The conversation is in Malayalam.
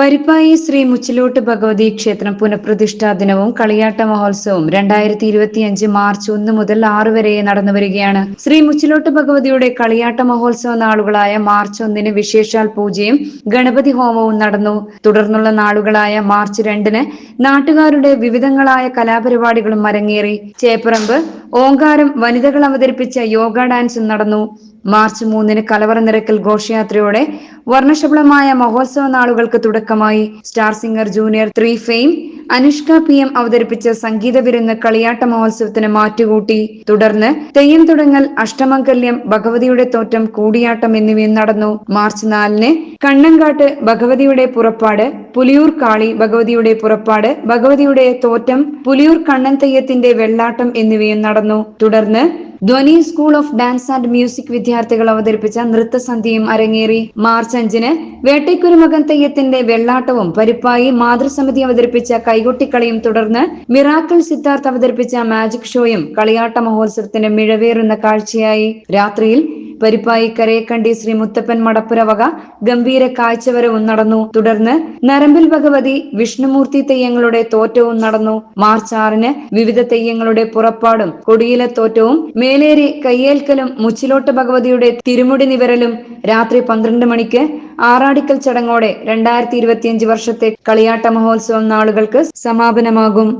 പരിപ്പായി ശ്രീ മുച്ചിലോട്ട് ഭഗവതി ക്ഷേത്രം പുനഃപ്രതിഷ്ഠാ ദിനവും കളിയാട്ട മഹോത്സവവും രണ്ടായിരത്തി ഇരുപത്തിയഞ്ച് മാർച്ച് ഒന്ന് മുതൽ ആറ് വരെ നടന്നു വരികയാണ്. ശ്രീ മുച്ചിലോട്ട് ഭഗവതിയുടെ കളിയാട്ട മഹോത്സവ നാളുകളായ മാർച്ച് ഒന്നിന് വിശേഷാൽ പൂജയും ഗണപതി ഹോമവും നടന്നു. തുടർന്നുള്ള നാളുകളായ മാർച്ച് രണ്ടിന് നാട്ടുകാരുടെ വിവിധങ്ങളായ കലാപരിപാടികളും അരങ്ങേറി. ചേപ്പറമ്പ് ഓങ്കാരം വനിതകൾ അവതരിപ്പിച്ച യോഗ ഡാൻസും നടന്നു. മാർച്ച് മൂന്നിന് കലവറ നിരക്കൽ ഘോഷയാത്രയോടെ വർണശബളമായ മഹോത്സവ നാളുകൾക്ക് തുടക്കമായി. Star singer junior three fame Anushka P M അവതരിപ്പിച്ച സംഗീത വിരുന്ന് കളിയാട്ട മഹോത്സവത്തിന് മാറ്റുകൂട്ടി. തുടർന്ന് തെയ്യം തുടങ്ങൽ അഷ്ടമംഗല്യം ഭഗവതിയുടെ തോറ്റം കൂടിയാട്ടം എന്നിവയും നടന്നു. മാർച്ച് നാലിന് കണ്ണങ്കാട്ട് ഭഗവതിയുടെ പുറപ്പാട് പുലിയൂർ കാളി ഭഗവതിയുടെ പുറപ്പാട് ഭഗവതിയുടെ തോറ്റം പുലിയൂർ കണ്ണൻ തെയ്യത്തിന്റെ വെള്ളാട്ടം എന്നിവയും നടന്നു. തുടർന്ന് Dhwani school of dance and music വിദ്യാർത്ഥികൾ അവതരിപ്പിച്ച നൃത്തസന്ധ്യയും അരങ്ങേറി. മാർച്ച് അഞ്ചിന് വേട്ടയ്ക്കുരുമകൻ തെയ്യത്തിന്റെ വെള്ളാട്ടവും പരിപ്പായി മാതൃസമിതി അവതരിപ്പിച്ച കൈകൊട്ടിക്കളിയും തുടർന്ന് മിറാക്കിൾ സിദ്ധാർത്ഥ് അവതരിപ്പിച്ച മാജിക് ഷോയും കളിയാട്ട മഹോത്സവത്തിന് മിഴവേറുന്ന കാഴ്ചയായി. രാത്രിയിൽ പരിപ്പായി കരയക്കണ്ടി ശ്രീ മുത്തപ്പൻ മടപ്പുര വക ഗംഭീര കാഴ്ചവരവും നടന്നു. തുടർന്ന് നരമ്പിൽ ഭഗവതി വിഷ്ണുമൂർത്തി തെയ്യങ്ങളുടെ തോറ്റവും നടന്നു. മാർച്ച് ആറിന് വിവിധ തെയ്യങ്ങളുടെ പുറപ്പാടും കൊടിയില തോറ്റവും മേലേരി കയ്യേൽക്കലും മുച്ചിലോട്ട് ഭഗവതിയുടെ തിരുമുടി നിവരലും രാത്രി പന്ത്രണ്ട് മണിക്ക് ആറാടിക്കൽ ചടങ്ങോടെ രണ്ടായിരത്തി ഇരുപത്തിയഞ്ച് വർഷത്തെ കളിയാട്ട മഹോത്സവം നാളുകൾക്ക് സമാപനമാകും.